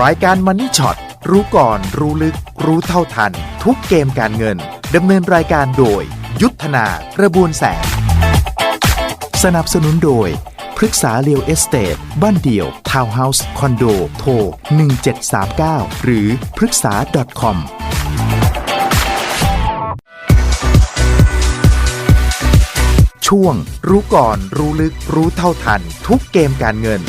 รายการมันนี่ช็อตรู้ก่อนรู้ลึก รู้เท่าทัน ทุกเกมการเงินดำเนินรายการโดย ยุทธนากระบวนแสง สนับสนุนโดยพฤกษาเรียวเอสเตทบ้านเดี่ยว ทาวน์เฮาส์ คอนโด โทร 1739 หรือพฤกษา .com ช่วง รู้ก่อนรู้ลึกรู้เท่าทัน ทุกเกมการเงิน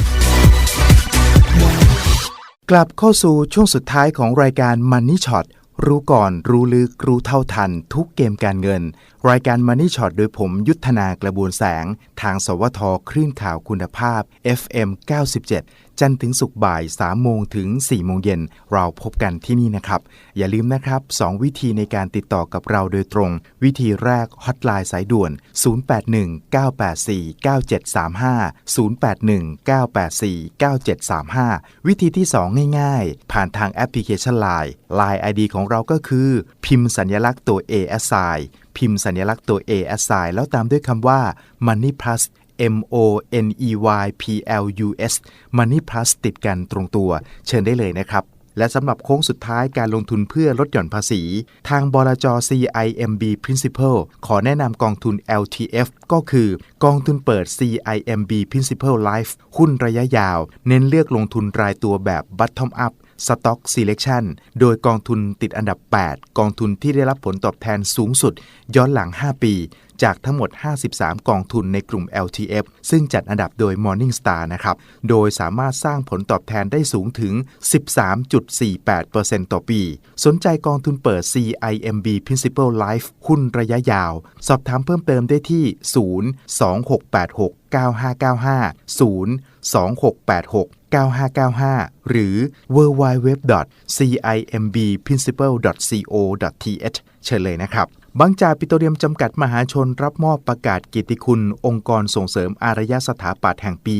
กลับเข้าสู่ช่วงสุดท้ายของรายการ Money Shot รู้ก่อนรู้ลึกรู้เท่าทัน ทุกเกมการเงิน รายการ Money Shot โดยผมยุทธนากระบวนแสง ทางสวทคลื่นข่าวคุณภาพ FM 97 จันทร์ถึงศุกร์บ่าย3โมงถึง4โมงเย็นเราพบกันที่นี่นะครับ อย่าลืมนะครับ 2 วิธีในการติดต่อกับเราโดยตรง วิธีแรกฮอตไลน์สายด่วน 0819849735 0819849735 วิธีที่ 2 ง่ายๆ ผ่านทางแอปพลิเคชัน Line Line ID ของเราก็คือ พิมพ์สัญลักษณ์ตัว A S I พิมพ์สัญลักษณ์ตัว A S I แล้วตามด้วยคำว่า Money Plus M O N E Y P L U S Money Plus ติดกันตรงตัว เชิญได้เลยนะครับ และสำหรับโค้งสุดท้ายการลงทุนเพื่อลดหย่อนภาษี ทางบลจ CIMB Principal ขอแนะนำกองทุน LTF ก็คือกองทุนเปิด CIMB Principal Life หุ้นระยะยาว เน้นเลือกลงทุนรายตัวแบบ Bottom Up Stock Selection โดยกองทุนติดอันดับ 8 กองทุนที่ได้รับผลตอบแทนสูงสุด ย้อนหลัง 5 ปี จากทั้งหมด 53 กองทุนในกลุ่ม LTF ซึ่งจัดอันดับโดย Morningstar นะครับ โดยสามารถสร้างผลตอบแทนได้สูงถึง 13.48%ต่อปี สนใจกองทุนเปิด CIMB Principal Life หุ้นระยะยาว สอบถามเพิ่มเติมได้ที่ 02686 9595 02686 9595 หรือ www.cimbprincipal.co.th เชิญเลยนะครับ บางจากปิโตรเลียมจำกัดมหาชนรับมอบประกาศเกียรติคุณ องค์กรส่งเสริมอารยสถาปัตย์แห่งปี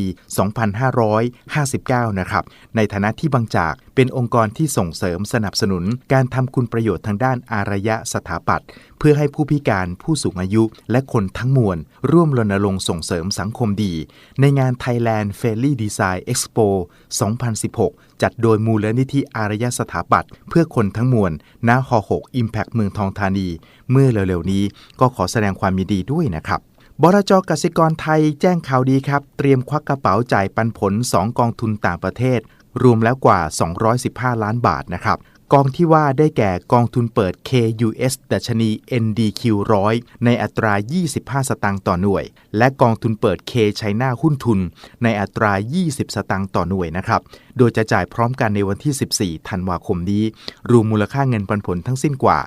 2559 นะครับ ในฐานะที่บางจากเป็นองค์กรที่ส่งเสริมสนับสนุน การทำคุณประโยชน์ทางด้านอารยสถาปัตย์ เพื่อให้ผู้พิการผู้สูงอายุและคนทั้งมวล ร่วมรณรงค์ส่งเสริมสังคมดี ในงาน Thailand f a i r l y Design Expo 2016 จัดโดยมูลนิธิอารยสถาปัตย์เพื่อคนทั้งมวลณห6 Impact เมืองทองธานี เมื่อเร็วๆนี้ก็ขอแสดงความยินดีด้วยนะครับบรจกสิกรไทยแจ้งข่าวดีครับ เตรียมควักกระเป๋าจ่ายปันผล 2 กองทุนต่างประเทศ รวมแล้วกว่า 215 ล้านบาทนะครับ กองที่ว่าได้แก่กองทุนเปิด KUS ดัชนี NDQ 100 ในอัตรา 25 สตางค์ต่อหน่วย และกองทุนเปิด K ไชน่าหุ้นทุน ในอัตรา 20 สตางค์ต่อหน่วยนะครับ โดยจะจ่ายพร้อมกันในวันที่ 14 ธันวาคมนี้ รวมมูลค่าเงินปันผลทั้งสิ้นกว่า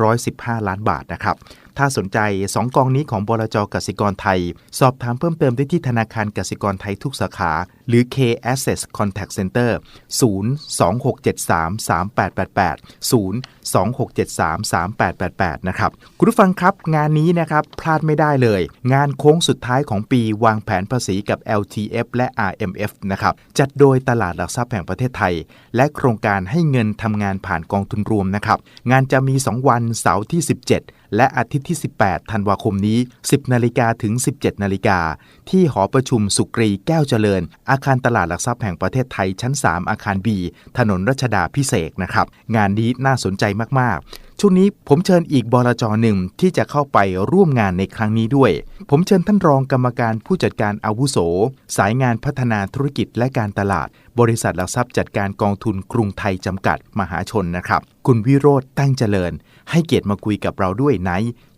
215 ล้านบาทนะครับ ถ้าสนใจ 2 กองนี้ของบลจกสิกรไทย สอบถามเพิ่มเติมได้ที่ธนาคารกสิกรไทยทุกสาขา หรือ K Access Contact Center 026733888 026733888 นะครับ คุณผู้ฟังครับงานนี้นะครับพลาดไม่ได้เลย งานโค้งสุดท้ายของปีวางแผนภาษีกับ LTF และ RMF นะครับจัดโดยตลาดหลักทรัพย์แห่งประเทศไทย และโครงการให้เงินทำงานผ่านกองทุนรวมนะครับงานจะมี 2 วันเสาร์ที่ 17 และอาทิตย์ที่ 18 ธันวาคมนี้ 10 นาฬิกาถึง 17 นาฬิกา ที่หอประชุมสุกรีแก้วเจริญ อาคารตลาดหลักทรัพย์แห่งประเทศไทยชั้น 3 อาคาร B ถนนรัชดาพิเศษนะครับ งานนี้น่าสนใจมาก ๆ ช่วงนี้ผมเชิญอีกบลจหนึ่งที่จะเข้าไปร่วมงานในครั้งนี้ด้วย ผมเชิญท่านรองกรรมการผู้จัดการอาวุโส สายงานพัฒนาธุรกิจและการตลาด บริษัทหลักทรัพย์จัดการกองทุนกรุงไทยจำกัดมหาชนนะครับ คุณวิโรธตั้งเจริญ ให้เกียรติมาคุยกับเราด้วยใน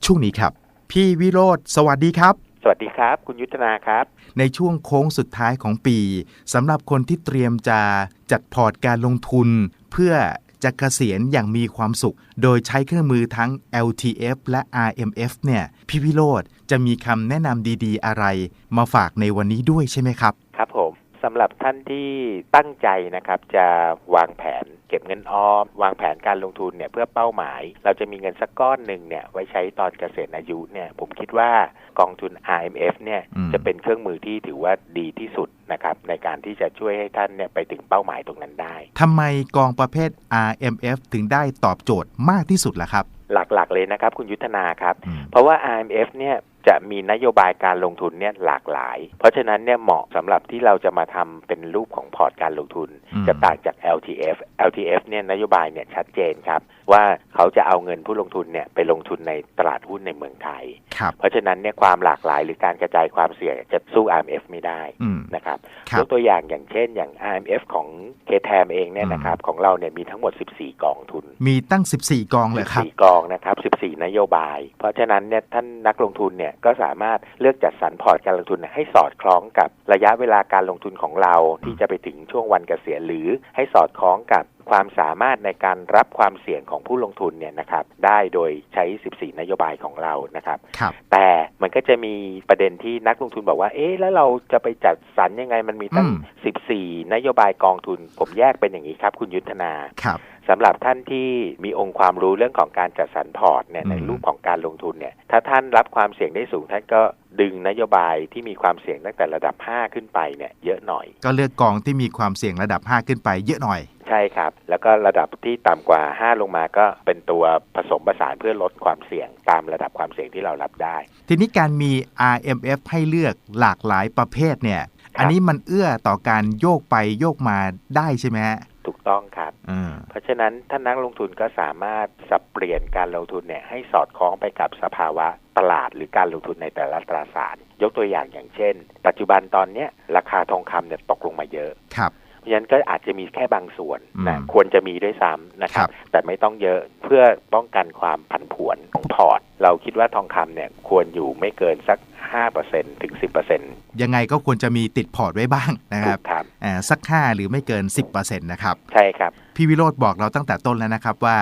ช่วงนี้ครับ พี่วิโรธสวัสดีครับสวัสดีครับ คุณยุทธนาครับ ในช่วงโค้งสุดท้ายของปีสำหรับคนที่เตรียมจะจัดพอร์ตการลงทุน เพื่อ จะเกษียณอย่างมีความสุข โดยใช้เครื่องมือทั้ง LTF และ RMF เนี่ยพี่วิโรธจะมีคำแนะนำดีๆ อะไร มาฝากในวันนี้ด้วยใช่ไหมครับ สำหรับท่านที่ตั้งใจนะครับจะวางแผนเก็บเงินออมวางแผนการลงทุนเนี่ยเพื่อเป้าหมาย เราจะมีเงินสักก้อนหนึ่งเนี่ยไว้ใช้ตอนเกษียณอายุเนี่ยผมคิดว่ากองทุน RMF เนี่ยอืมจะเป็นเครื่องมือที่ถือว่าดีที่สุดนะครับในการที่จะช่วยให้ท่านเนี่ยไปถึงเป้าหมายตรงนั้นได้ทำไมกองประเภท RMF ถึงได้ตอบโจทย์มากที่สุดล่ะครับ หลักๆเลยนะครับคุณยุทธนาครับอืมเพราะว่า RMF เนี่ย จะมีนโยบายการลงทุนเนี่ยหลากหลาย เพราะฉะนั้นเนี่ยเหมาะสำหรับที่เราจะมาทำเป็นรูปของพอร์ตการลงทุนอืมจะต่างจาก LTF LTF เนี่ยนโยบายเนี่ยชัดเจนครับ ว่าเขาจะเอาเงินผู้ลงทุนเนี่ยไปลงทุนในตลาดหุ้นในเมืองไทยครับเพราะฉะนั้นเนี่ยความหลากหลายหรือการกระจายความเสี่ยงจะสู้ IMF ไม่ได้อืมนะครับครัยบกตัวอย่างอย่างเช่น อย่าง IMF ของ k t a m เองเนี่ยนะครับของเราเนี่ยมีทั้งหมด 14 กองทุน มีตั้ง 14 กองเลยครับ14กองนะครับ14 นโยบาย เพราะฉะนั้นเนี่ยท่านนักลงทุนเนี่ยก็สามารถเลือกจัดสรรพอร์ตการลงทุนให้สอดคล้องกับระยะเวลาการลงทุนของเราที่จะไปถึงช่วงวันเกษียณหรือให้สอดคล้องกับ ความสามารถในการรับความเสี่ยงของผู้ลงทุนเนี่ยนะครับได้โดยใช้ 14 นโยบายของเรานะครับครับแต่มันก็จะมีประเด็นที่นักลงทุนบอกว่า เอ๊ะแล้วเราจะไปจัดสรรยังไงมันมีตั้งอืม14 นโยบายกองทุน ผมแยกเป็นอย่างนี้ครับ คุณยุทธนาครับสำหรับท่านที่มีองค์ความรู้เรื่องของการจัดสรรพอร์ตเนี่ยอืมในรูปของการลงทุนเนี่ยถ้าท่านรับความเสี่ยงได้สูงท่านก็ดึงนโยบายที่มีความเสี่ยงตั้งแต่ระดับ 5 ขึ้นไปเนี่ยเยอะหน่อย ก็เลือกกองที่มีความเสี่ยงระดับ 5 ขึ้นไปเยอะหน่อย ใช่ครับ แล้วก็ระดับที่ต่ำกว่า 5 ลงมาก็เป็นตัวผสมผสานเพื่อลดความเสี่ยงตามระดับความเสี่ยงที่เรารับได้ ทีนี้การมี RMF ให้เลือกหลากหลายประเภทเนี่ย อันนี้มันเอื้อต่อการโยกไปโยกมาได้ใช่ไหมฮะถูกต้องครับอืมเพราะฉะนั้นท่านนักลงทุนก็สามารถสับเปลี่ยนการลงทุนเนี่ยให้สอดคล้องไปกับสภาวะตลาดหรือการลงทุนในแต่ละตราสาร ยกตัวอย่างอย่างเช่น ปัจจุบันตอนเนี้ยราคาทองคำเนี่ยตกลงมาเยอะครับเพ ราะฉะนั้นก็อาจจะมีแค่บางส่วนนะอืมควรจะมีด้วยซ้ำนะครัครับบแต่ไม่ต้องเยอะเพื่อป้องกันความผันผวนของพอร์ต เราคิดว่าทองคำเนี่ยควรอยู่ไม่เกินสัก 5%ถึง 10%ยังไงก็ควรจะมีติดพอร์ตไว้บ้างนะคถูรับกครับอ่าสัก 5 หรือไม่เกิน 10%นะครับใช่ครับ พี่วิโรธบอกเราตั้งแต่ต้นแล้วนะครับว่า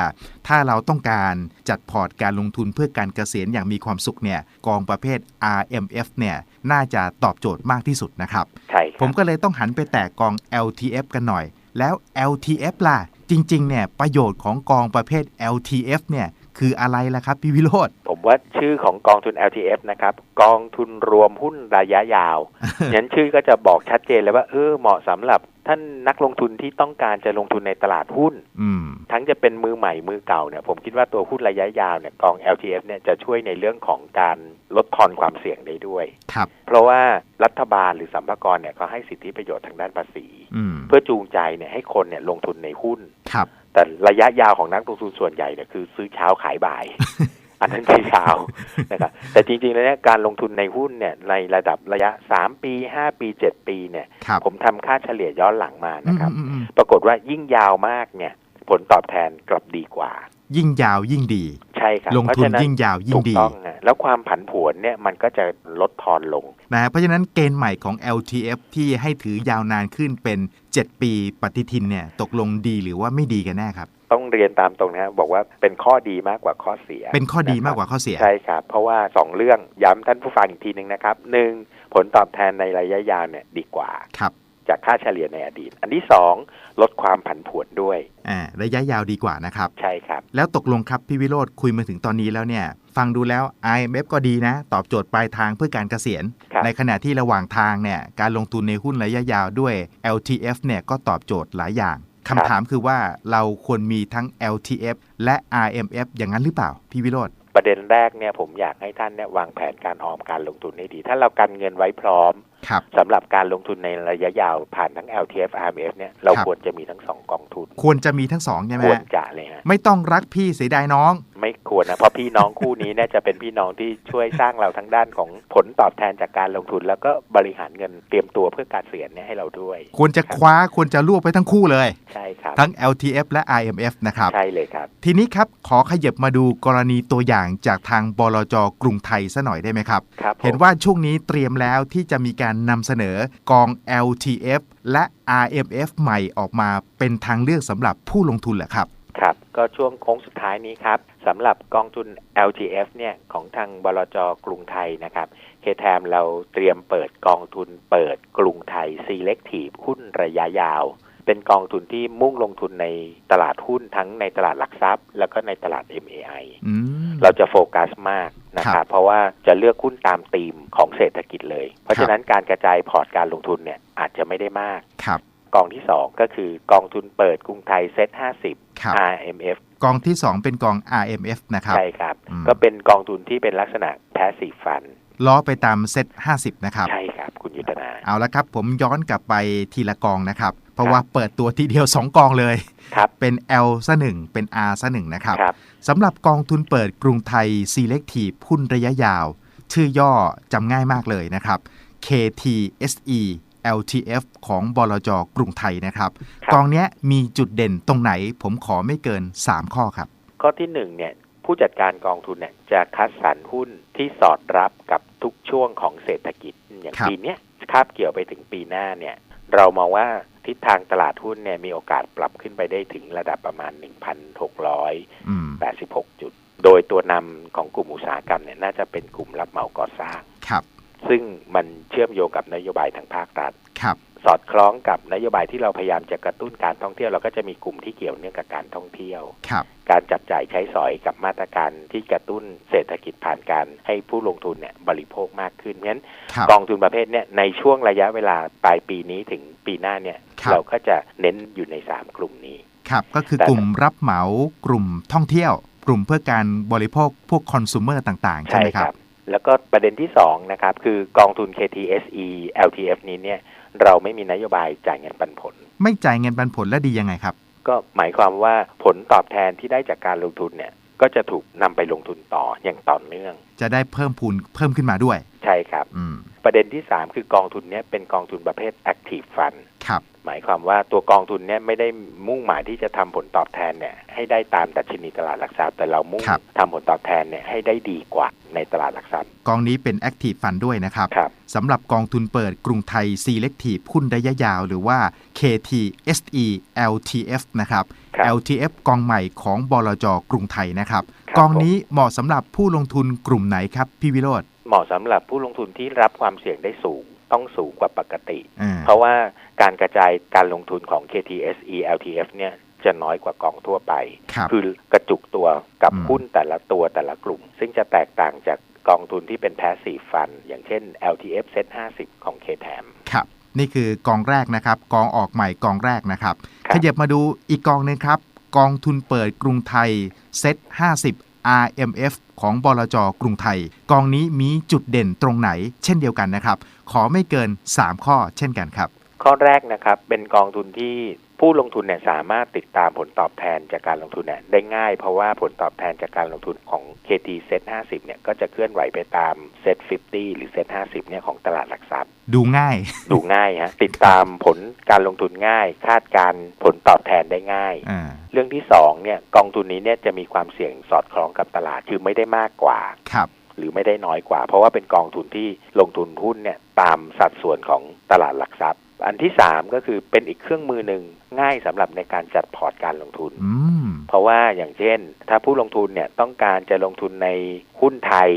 ถ้าเราต้องการจัดพอร์ตการลงทุนเพื่อการเกษียณอย่างมีความสุขเนี่ยกองประเภท RMF เนี่ยน่าจะตอบโจทย์มากที่สุดนะครับใช่คผรับมก็เลยต้องหันไปแตะกอง LTF กันหน่อย แล้ว LTF ล่ะจริงๆเนี่ยประโยชน์ของกองประเภท LTF เนี่ย คืออะไรล่ะครับพี่วิโรธผมว่าชื่อของกองทุน LTF นะครับ กองทุนรวมหุ้นระยะยาวงั้นชื่อก็จะบอกชัดเจนเลยว่าเออเหมาะสำหรับท่านนักลงทุนที่ต้องการจะลงทุนในตลาดหุ้นอืมทั้งจะเป็นมือใหม่มือเก่าเนี่ยผมคิดว่าตัวหุ้นระยะยาวเนี่ยกอง LTF เนี่ยจะช่วยในเรื่องของการลดทอนความเสี่ยงได้ด้วยครับเพราะว่ารัฐบาลหรือสัมภากรเนี่ยเขาให้สิทธิประโยชน์ทางด้านภาษีอืมเพื่อจูงใจเนี่ยให้คนเนี่ยลงทุนในหุ้นครับ แต่ระยะยาวของนักลงทุนส่วนใหญ่เนี่ยคือซื้อเช้าขายบ่าย อันนั้นคือเช้านะครับแต่จริงๆแล้วเนี่ยการลงทุนในหุ้นเนี่ยในระดับระยะ3ปี5ปี7ปีเนี่ยครับผมทำค่าเฉลี่ยย้อนหลังมานะครับอืมอืมอืมปรากฏว่ายิ่งยาวมากเนี่ย ผลตอบแทนกลับดีกว่า ยิ่งยาวยิ่งดี ใช่ครับลงทุนเพราะฉะยิ่งยาวยิ่ถูงกดีต้องนะแล้วความผันผวนเนี่ยมันก็จะลดทอนลงนะเพราะฉะนั้นเกณฑ์ใหม่ของ LTF ที่ให้ถือยาวนานขึ้นเป็น 7 ปีปฏิทินเนี่ยตกลงดีหรือว่าไม่ดีกันแน่ครับ ต้องเรียนตามตรงนะฮะบอกว่าเป็นข้อดีมากกว่าข้อเสีย เป็นข้อดีมากกนะว่าข้อเสียครับใช่ครับเพราะว่าสองเรื่องย้ำท่านผู้ฟังอีกทีหนึ่งนะครับหนึ่งผลตอบแทนในระยะยาวเนี่ยดีกว่าครับ จากค่าเฉลี่ยในอดีต อันที่สองลดความผันผวนด้วยอ่าระยะยาวดีกว่านะครับ ใช่ครับ แล้วตกลงครับพี่วิโรธคุยมาถึงตอนนี้แล้วเนี่ย ฟังดูแล้ว IMF ก็ดีนะ ตอบโจทย์ปลายทางเพื่อการเกษียณครับในขณะที่ระหว่างทางเนี่ยการลงทุนในหุ้นระยะยาวด้วย LTF เนี่ยก็ตอบโจทย์หลายอย่างคำถามคือว่าเราควรมีทั้ง LTF และ RMF อย่างนั้นหรือเปล่าพี่วิโรธประเด็นแรกเนี่ยผมอยากให้ท่านเนี่ยวางแผนการออมการลงทุนให้ดี ถ้าเรากันเงินไว้พร้อมครับ สำหรับการลงทุนในระยะยาวผ่านทั้ง LTF RMF เนี่ยเราครับควรจะมีทั้งสองกองทุน ควรจะมีทั้งสองใช่ไหมควรฮะจะเลยฮะไม่ต้องรักพี่เสียดายน้อง ไม่ควรนะเพราะพี่น้องคู่นี้เนี่ยจะเป็นพี่น้องที่ช่วยสร้างเราทั้งด้านของผลตอบแทนจากการลงทุน แล้วก็บริหารเงินเตรียมตัวเพื่อการเกษียณเนี่ยให้เราด้วย ควรจะคว้าควรจะรวบไปทั้งคู่เลยใช่ครับทั้ง LTF และ IMF นะครับใช่เลยครับ ทีนี้ครับขอขยับมาดูกรณีตัวอย่างจากทางบลจกรุงไทยซะหน่อยได้ไหมครับครับผมเห็นว่าช่วงนี้เตรียมแล้วที่จะมีการนำเสนอกอง LTF และ RMF ใหม่ออกมาเป็นทางเลือกสำหรับผู้ลงทุนเหรอครับครับ ก็ช่วงโค้งสุดท้ายนี้ครับสำหรับกองทุน LTF เนี่ยของทางบลจกรุงไทยนะครับเคแทมเราเตรียมเปิดกองทุนเปิดกรุงไทย Selective หุ้นระยะยาว เป็นกองทุนที่มุ่งลงทุนในตลาดหุ้นทั้งในตลาดหลักทรัพย์ แล้วก็ในตลาด MAI อืมเราจะโฟกัสมากนะคครัรับบเพราะว่าจะเลือกหุ้นตามธีมของเศรษฐกิจเลย เพราะฉะนั้นการกระจายพอร์ตการลงทุนเนี่ยอาจจะไม่ได้มากครับกองที่สองก็คือกองทุนเปิดกรุงไทยเซ็ตครับ50 RMF กองที่ 2 เป็นกอง RMF นะครับ ใช่ครับอืมก็เป็นกองทุนที่เป็นลักษณะ passive fund ล้อไปตามเซต50 นะครับ ใช่ครับ คุณยุทธนา เอาละครับ ผมย้อนกลับไปทีละกองนะครับ เพราะครับว่าเปิดตัวทีเดียว 2 กองเลยครับเป็น L ซะหนึ่งเป็น R ซะหนึ่งนะครับครับสำหรับกองทุนเปิดกรุงไทย Selective หุ้นระยะยาว ชื่อย่อจำง่ายมากเลยนะครับ KTSE LTF ของบลจกรุงไทยนะครับครับกองเนี้ยมีจุดเด่นตรงไหนผมขอไม่เกิน 3 ข้อครับ ข้อที่หนึ่งเนี่ยผู้จัดการกองทุนเนี่ยจะคัดสรรหุ้นที่สอดรับกับทุกช่วงของเศรษฐกิจอย่างครับปีเนี้ยคาบเกี่ยวไปถึงปีหน้าเนี่ย เรามองว่า ทิศทางตลาดหุ้นเนี่ยมีโอกาสปรับขึ้นไปได้ถึงระดับประมาณ 1,686อืมจุด โดยตัวนำของกลุ่มอุตสาหกรรมเนี่ยน่าจะเป็นกลุ่มรับเหมาก่อสร้าง ครับ ซึ่งมันเชื่อมโยงกับนโยบายทางภาครัฐ ครับ สอดคล้องกับนโยบายที่เราพยายามจะกระตุ้นการท่องเที่ยวเราก็จะมีกลุ่มที่เกี่ยวเนื่องกับการท่องเที่ยวครับการจับจ่ายใช้สอยกับมาตรการที่กระตุ้นเศรษฐกิจผ่านการให้ผู้ลงทุนเนี่ยบริโภคมากขึ้นเพราะฉะนั้นครับกองทุนประเภทเนี่ยในช่วงระยะเวลาปลายปีนี้ถึงปีหน้าเนี่ยครับเราก็จะเน้นอยู่ในสามกลุ่มนี้ครับก็คือแต่กลุ่มรับเหมากลุ่มท่องเที่ยว กลุ่มเพื่อการบริโภคพวกคอน sumer ต่างๆ ใช่ไหมครับ แล้วก็ประเด็นที่สองนะครับคือกองทุน KTSE LTF นี้เนี่ย เราไม่มีนโยบายจ่ายเงินปันผล ไม่จ่ายเงินปันผลและดียังไงครับ ก็หมายความว่าผลตอบแทนที่ได้จากการลงทุนเนี่ยก็จะถูกนำไปลงทุนต่ออย่างต่อเนื่อง จะได้เพิ่มพูนเพิ่มขึ้นมาด้วย ใช่ครับอืมประเด็นที่ 3 คือกองทุนเนี้ยเป็นกองทุนประเภท active fund ครับหมายความว่าตัวกองทุนเนี้ยไม่ได้มุ่งหมายที่จะทำผลตอบแทนเนี่ยให้ได้ตามดัชนีตลาดหลักทรัพย์แต่เรามุ่งครับทำผลตอบแทนเนี่ยให้ได้ดีกว่าในตลาดหลักทรัพย์ กองนี้เป็น Active Fund ด้วยนะครับครับสำหรับกองทุนเปิดกรุงไทย Selective หุ้นระยะยาว หรือว่า KTSE LTF นะครับครับ LTF กองใหม่ของบลจกรุงไทยนะครับครับกองนี้เหมาะสำหรับผู้ลงทุนกลุ่มไหนครับพี่วิโรธ เหมาะสำหรับผู้ลงทุนที่รับความเสี่ยงได้สูงต้องสูงกว่าปกติอ่าเพราะว่าการกระจายการลงทุนของ KTSE LTF เนี่ยจะน้อยกว่ากองทั่วไปครับอกระจุกตัวกับอืมหุ้นแต่ละตัวแต่ละกลุ่ม ซึ่งจะแตกต่างจากกองทุนที่เป็นแพสซีฟฟัน อย่างเช่น LTF Set 50 ของ KTM ครับ นี่คือกองแรกนะครับ กองออกใหม่กองแรกนะครับครับขยับมาดูอีกกองหนึงครับ กองทุนเปิดกรุงไทยเซ็ต50 RMF ของบลจกรุงไทย กองนี้มีจุดเด่นตรงไหน เช่นเดียวกันนะครับ ขอไม่เกิน 3 ข้อเช่นกันครับ ข้อแรกนะครับเป็นกองทุนที่ ผู้ลงทุนเนี่ยสามารถติดตามผลตอบแทนจากการลงทุนเนี่ยได้ง่ายเพราะว่าผลตอบแทนจากการลงทุนของ KT Set 50เนี่ยก็จะเคลื่อนไหวไปตาม Set 50 หรือ Set 50เนี่ยของตลาดหลักทรัพย์ ดูง่าย ดูง่ายฮะติดตามผลการลงทุนง่าย คาดการณ์ผลตอบแทนได้ง่ายอ่าเรื่องที่สองเนี่ยกองทุนนี้เนี่ยจะมีความเสี่ยงสอดคล้องกับตลาดคือไม่ได้มากกว่าครับหรือไม่ได้น้อยกว่า เพราะว่าเป็นกองทุนที่ลงทุนหุ้นเนี่ยตามสัดส่วนของ ตลาดหลักทรัพย์ อันที่สามก็คือเป็นอีกเครื่องมือหนึ่งง่ายสำหรับในการจัดพอร์ตการลงทุนอืมเพราะว่าอย่างเช่น ถ้าผู้ลงทุนเนี่ยต้องการจะลงทุนในหุ้นไทย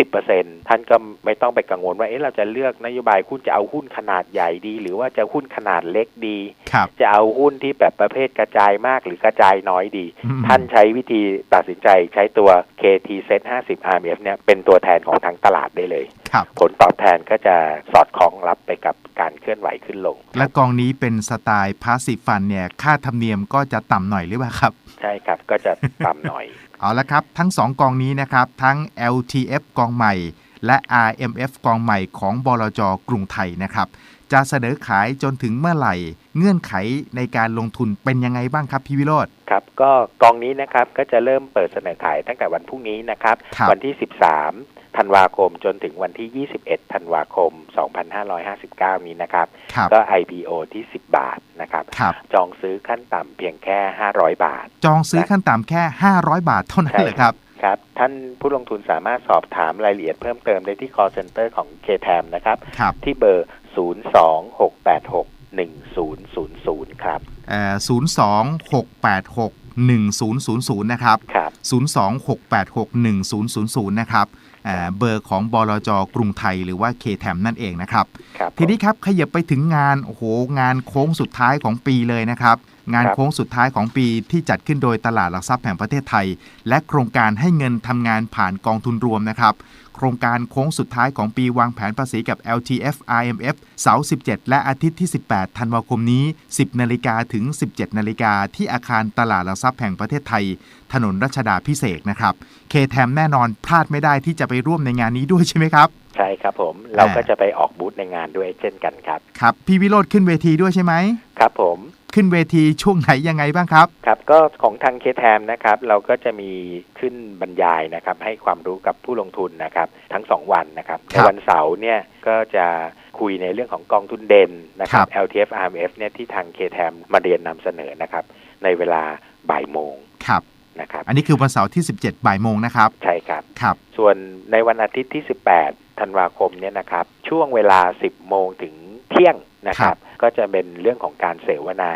30%ท่านก็ไม่ต้องไปกังวลว่าเอ๊ะเราจะเลือกนโยบายหุ้นจะเอาหุ้นขนาดใหญ่ดี หรือว่าจะหุ้นขนาดเล็กดีครับจะเอาหุ้นที่แบบประเภทกระจายมากหรือกระจายน้อยดีอืมท่านใช้วิธีตัดสินใจใช้ตัว KT Set 50 RMF เนี่ยเป็นตัวแทนของทั้งตลาดได้เลยครับผลตอบแทนก็จะสอดคล้องรับไปกับการเคลื่อนไหวขึ้นลง และกองนี้เป็นสไตล์พาสซีฟฟันเนี่ยค่าธรรมเนียมก็จะต่ำหน่อยหรือเปล่าครับ ใช่ครับก็จะต่ำหน่อย เอาละครับ ทั้ง 2 กองนี้นะครับ ทั้ง LTF กองใหม่ และ RMF กองใหม่ของบลจกรุงไทยนะครับ จะเสนอขายจนถึงเมื่อไหร่ เงื่อนไขในการลงทุนเป็นยังไงบ้างครับพี่วิโรธครับ ก็กองนี้นะครับก็จะเริ่มเปิดเสนอขายตั้งแต่วันพรุ่งนี้นะครับครับวันที่ 13 ธันวาคมจนถึงวันที่ 21 ธันวาคม 2559 นี้นะครับครับก็ IPO ที่ 10 บาทนะครับครับจองซื้อขั้นต่ำเพียงแค่ 500 บาท จองซื้อขั้นต่ำแค่ 500 บาทเท่านั้นใช่เลยครับครับ ท่านผู้ลงทุนสามารถสอบถามรายละเอียดเพิ่มเติมได้ที่ call center ของ KTM นะครับครับที่เบอร์ 026861000 ครับเอ่อ026861000 นะครับครับ 026861000 นะครับเอ่อเบอร์ของบลจกรุงไทยหรือว่า KTM นั่นเองนะครับครับ ทีนี้ครับขยับไปถึงงานโอ้โหงานโค้งสุดท้ายของปีเลยนะครับ งานครับโค้งสุดท้ายของปีที่จัดขึ้นโดยตลาดหลักทรัพย์แห่งประเทศไทย และโครงการให้เงินทำงานผ่านกองทุนรวมนะครับ โครงการโค้งสุดท้ายของปีวางแผนภาษีกับ LTF IMF เสาร์ 17 และอาทิตย์ที่ 18 ธันวาคมนี้ 10 นาฬิกาถึง 17 นาฬิกาที่อาคารตลาดหลักทรัพย์แห่งประเทศไทย ถนนรัชดาพิเศษกนะครับ เคแทมแน่นอนพลาดไม่ได้ที่จะไปร่วมในงานนี้ด้วยใช่ไหมครับใช่ครับผมเราก็จะไปออกบูธในงานด้วยเช่นกันครับ ครับ พี่วิโรธขึ้นเวทีด้วยใช่ไหมครับผม ขึ้นเวทีช่วงไหนยังไงบ้างครับ ครับ ก็ของทางเคแทมนะครับ เราก็จะมีขึ้นบรรยายนะครับ ให้ความรู้กับผู้ลงทุนนะครับ ทั้งสองวันนะครับคในรับวันเสาร์เนี่ยก็จะคุยในเรื่องของกองทุนเด่นนะครับครับ LTF RMF เนี่ยที่ทางเคแทมมาเรียนนำเสนอนะครับ ในเวลาบ่ายโมงครับนะครับ อันนี้คือวันเสาร์ที่ 17บ่ายโมงนะครับ ใช่ครับครับ ส่วนในวันอาทิตย์ที่ 18ธันวาคมเนี่ยนะครับ ช่วงเวลา 10 โมงถึง เที่ยงนะคครัรับบก็จะเป็นเรื่องของการเสวนา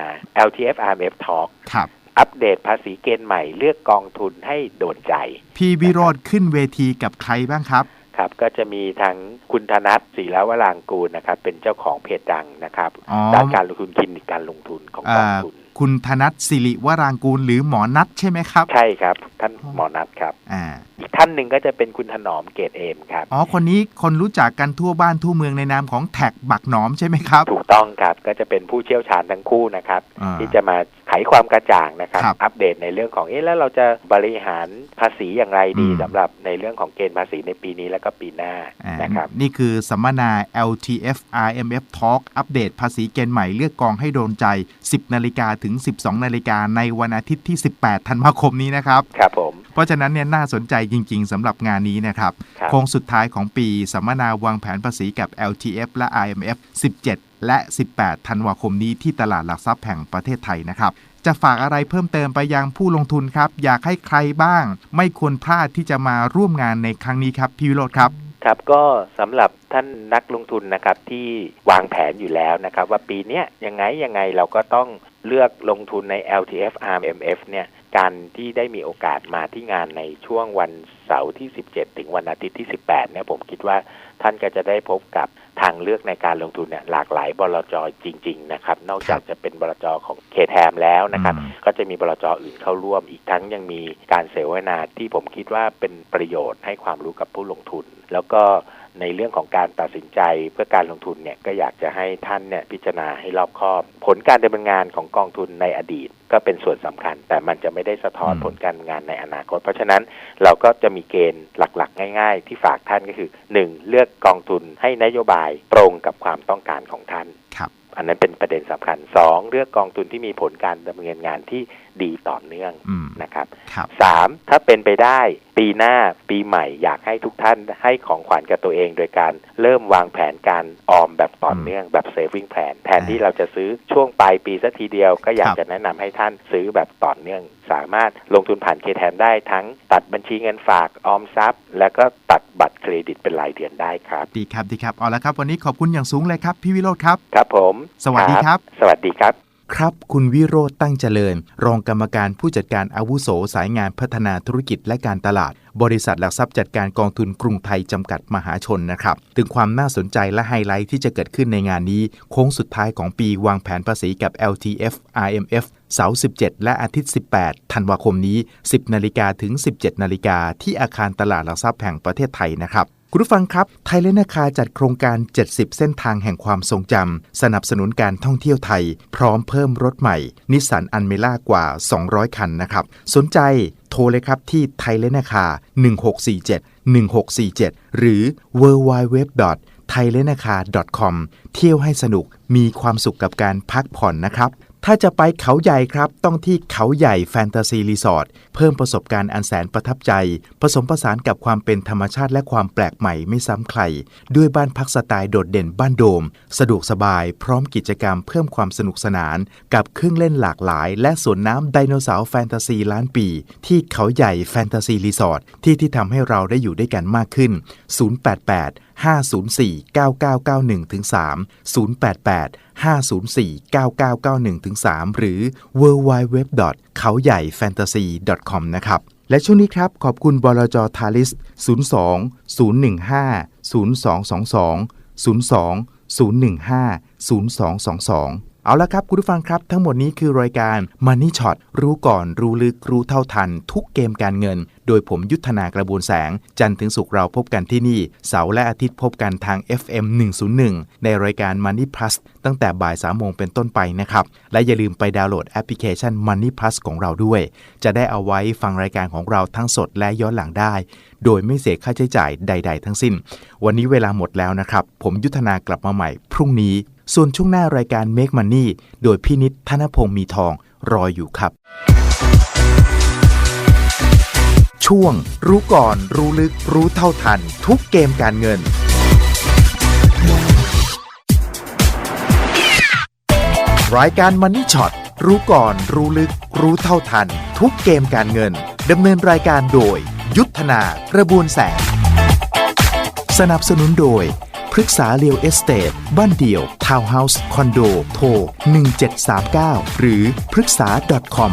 LTF RMF Talk ครับอัปเดตภาษีเกณฑ์ใหม่เลือกกองทุนให้โดนใจ พี่วิโรธขึ้นเวทีกับใครบ้างครับครับก็จะมีทั้งคุณธนัทศรีละวรางกูลนะครับ เป็นเจ้าของเพจดังนะครับอ๋อด้านการลงทุนคลินิกการลงทุนของกองอ่าทุน คุณธนัทสิริวรางกูลหรือหมอนัทใช่ไหมครับ ใช่ครับ ท่านหมอนัทครับอ่าอีกท่านหนึ่งก็จะเป็นคุณถนอมเกตเอมครับอ๋อคนนี้คนรู้จักกันทั่วบ้านทั่วเมืองในนามของแท็กบักหนอมใช่ไหมครับ ถูกต้องครับก็จะเป็นผู้เชี่ยวชาญทั้งคู่นะครับอ่าที่จะมาไขความกระจ่างนะครับครับ อัปเดตในเรื่องของเอ๊ะแล้วเราจะบริหารภาษีอย่างไรดีอืมสำหรับในเรื่องของเกณฑ์ภาษีในปีนี้แล้วก็ปีหน้าอ่านะครับนี่คือสัมมนา LTF IMF Talk อัปเดตภาษีเกณฑ์ใหม่เลือกกองให้โดนใจ 10นาฬิกาถึง12 นาฬิกาในวันอาทิตย์ที่ 18 ธันวาคมนี้นะครับ ครับผม เพราะฉะนั้นเนี่ยน่าสนใจจริง ๆสำหรับงานนี้นะครับครับโค้งสุดท้ายของปีสัมมนาวางแผนภาษีกับ LTF และ IMF 17 และ 18 ธันวาคมนี้ที่ตลาดหลักทรัพย์แห่งประเทศไทยนะครับจะฝากอะไรเพิ่มเติมไปยังผู้ลงทุนครับ อยากให้ใครบ้าง ไม่ควรพลาดที่จะมาร่วมงานในครั้งนี้ครับพี่วิโรธครับ ครับก็สำหรับท่านนักลงทุนนะครับที่วางแผนอยู่แล้วนะครับ ว่าปีนี้ยังไงยังไงเราก็ต้องเลือกลงทุนใน LTF RMF เนี่ย การที่ได้มีโอกาสมาที่งานในช่วงวันเสาร์ที่ 17 ถึงวันอาทิตย์ที่ 18 เนี่ยผมคิดว่าท่านก็จะได้พบกับทางเลือกในการลงทุนเนี่ยหลากหลายบลจจริง ๆ นะครับ นอกจากจะเป็นบลจของเคแทมแล้วนะครับอืมก็จะมีบลจอื่นเข้าร่วมอีกทั้งยังมีการเสวนาที่ผมคิดว่าเป็นประโยชน์ให้ความรู้กับผู้ลงทุน แล้วก็ ในเรื่องของการตัดสินใจเพื่อการลงทุนเนี่ยก็อยากจะให้ท่านเนี่ยพิจารณาให้รอบคอบ ผลการดำเนินงานของกองทุนในอดีต ก็เป็นส่วนสำคัญ แต่มันจะไม่ได้สะท้อนอืมผลการดำเนินงานในอนาคต เพราะฉะนั้นเราก็จะมีเกณฑ์หลักๆ ง่าย ๆ ที่ฝากท่านก็คือ 1. เลือกกองทุนให้นโยบายตรงกับความต้องการของท่านครับ อันนั้นเป็นประเด็นสำคัญ 2. เลือกกองทุนที่มีผลการดำเนินงานที่ดีต่อเนื่องอืมนะครับครับสามถ้าเป็นไปได้ปีหน้าปีใหม่อยากให้ทุกท่านให้ของขวัญกับตัวเอง โดยการเริ่มวางแผนการออมแบบต่อเนื่องแบบ saving plan แทนที่เราจะซื้อช่วงปลายปีสักทีเดียว ก็อยากครับจะแนะนำให้ท่านซื้อแบบต่อเนื่อง สามารถลงทุนผ่านเคแทนได้ทั้งตัดบัญชีเงินฝากออมทรัพย์ แล้วก็ตัดบัตรเครดิตเป็นรายเดือนได้ครับ ดีครับดีครับเอาละครับ วันนี้ขอบคุณอย่างสูงเลยครับ พี่วิโรธครับ ครับผม สวัสดีครับ สวัสดีครับ ครับ คุณวิโรธตั้งเจริญ รองกรรมการผู้จัดการอาวุโสสายงานพัฒนาธุรกิจและการตลาด บริษัทหลักทรัพย์จัดการกองทุนกรุงไทยจำกัดมหาชนนะครับ ถึงความน่าสนใจและไฮไลท์ที่จะเกิดขึ้นในงานนี้ โค้งสุดท้ายของปีวางแผนภาษีกับ LTF IMF เสาร์ 17 และอาทิตย์ 18 ธันวาคมนี้ 10 นาฬิกาถึง 17 นาฬิกาที่อาคารตลาดหลักทรัพย์แห่งประเทศไทยนะครับ คุณผู้ฟังครับ ไทยเลนนาคาจัดโครงการ 70 เส้นทางแห่งความทรงจำ สนับสนุนการท่องเที่ยวไทย พร้อมเพิ่มรถใหม่ นิสสันอันเมล่ากว่า 200 คันนะครับ สนใจโทรเลยครับที่ไทยเลนนาคา 1647 1647 หรือ w w w t h a i l e n a k a com เที่ยวให้สนุกมีความสุขกับการพักผ่อนนะครับ ถ้าจะไปเขาใหญ่ครับ ต้องที่เขาใหญ่แฟนตาซีรีสอร์ทเพิ่มประสบการณ์อันแสนประทับใจ ผสมผสานกับความเป็นธรรมชาติและความแปลกใหม่ไม่ซ้ำใคร ด้วยบ้านพักสไตล์โดดเด่นบ้านโดม สะดวกสบายพร้อมกิจกรรมเพิ่มความสนุกสนาน กับเครื่องเล่นหลากหลาย และสวนน้ำไดโนเสาร์แฟนตาซีล้านปี ที่เขาใหญ่แฟนตาซีรีสอร์ทที่ที่ทำให้เราได้อยู่ด้วยกันมากขึ้น 088 5049991-3 088 504-9991-3 หรือ w w w เขาใหญ่ fantasy com นะครับ และช่วงนี้ครับ ขอบคุณบลจทาริส 02 015 0222 02 015 0222 เอาละครับ คุณผู้ฟังครับ ทั้งหมดนี้คือรายการ Money Shot รู้ก่อนรู้ลึกรู้เท่าทัน ทุกเกมการเงิน โดยผมยุทธนากระบวนแสง จันทร์ถึงศุกร์เราพบกันที่นี่ เสาร์และอาทิตย์พบกันทาง FM 101 ในรายการ Money Plus ตั้งแต่บ่าย3โมงเป็นต้นไปนะครับ และอย่าลืมไปดาวน์โหลดแอปพลิเคชัน Money Plus ของเราด้วย จะได้เอาไว้ฟังรายการของเราทั้งสดและย้อนหลังได้ โดยไม่เสียค่าใช้จ่ายใด ๆ ทั้งสิ้น วันนี้เวลาหมดแล้วนะครับ ผมยุทธนากลับมาใหม่ พรุ่งนี้ ส่วนช่วงหน้ารายการ Make Money โดยพี่นิดธนพงศ์มีทองรออยู่ครับ ช่วง รู้ก่อน รู้ลึก รู้เท่าทัน ทุกเกมการเงินรายการ Money Shot รู้ก่อน รู้ลึก รู้เท่าทัน ทุกเกมการเงิน ดำเนินรายการโดย ยุทธนากระบวนแสง สนับสนุนโดย ปรึกษาเรียวเอสเตทบ้านเดี่ยว ทาวน์เฮาส์ คอนโด โทร 1739 หรือปรึกษา .com